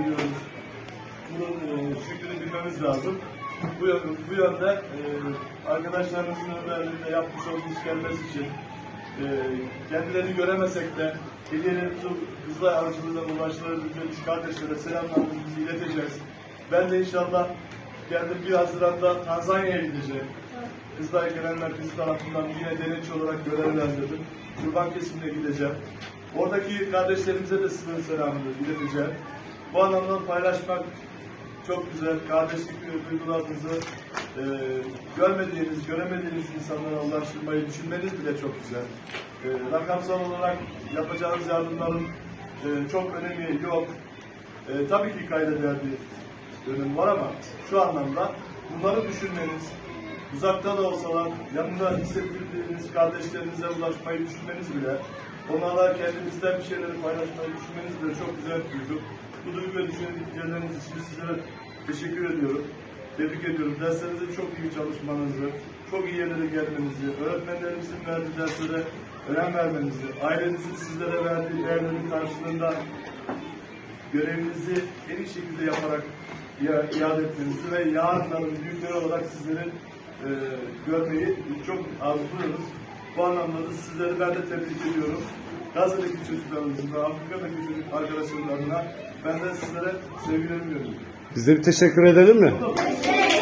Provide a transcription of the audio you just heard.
gösteriyoruz. Bunun e, şükrünü bilmemiz lazım. Bu, bu yönde e, arkadaşlarımızın önlerinde yapmış olduğumuz gelmesi için e, kendilerini göremesek de hediyeleri tutup hızlı aracılığıyla ulaştırabilmiş kardeşlere selamlarımızı ileteceğiz. Ben de inşallah kendim 1 Haziran'da Tanzanya'ya gideceğim. Kızılay Genel Merkezi tarafından yine denetçi olarak görevlendirdim. Kurban kesimine gideceğim. Oradaki kardeşlerimize de sizlerin selamını ileteceğim. Bu anlamda paylaşmak çok güzel. Kardeşlik duygularınızı e, görmediğiniz, göremediğiniz insanlara ulaştırmayı düşünmeniz bile çok güzel. E, rakamsal olarak yapacağınız yardımların e, çok önemi yok. E, tabii ki kayda değer bir dönüm var ama şu anlamda bunları düşünmeniz, uzakta da olsalar yanında hissettirdiğiniz kardeşlerinize ulaşmayı düşünmeniz bile, onlarla kendinizden bir şeyleri paylaşmayı düşünmeniz bile çok güzel bir duygu. Bu duygu ve düşünceleriniz için sizlere teşekkür ediyorum. Tebrik ediyorum. Derslerinizde çok iyi çalışmanızı, çok iyi yerlere gelmenizi, öğretmenlerimizin verdiği derslere önem vermenizi, ailenizin sizlere verdiği değerlerin karşılığında görevinizi en iyi şekilde yaparak ya- iade etmenizi ve yarınların büyükleri olarak sizleri e, görmeyi çok arzuluyoruz. Bu anlamda da sizleri ben de tebrik ediyorum. Gazze'deki çocuklarımızın Afrika'daki çocuk arkadaşlarım adına ben de sizlere sevgilerimi veriyorum. Biz de bir teşekkür edelim mi? Teşekkür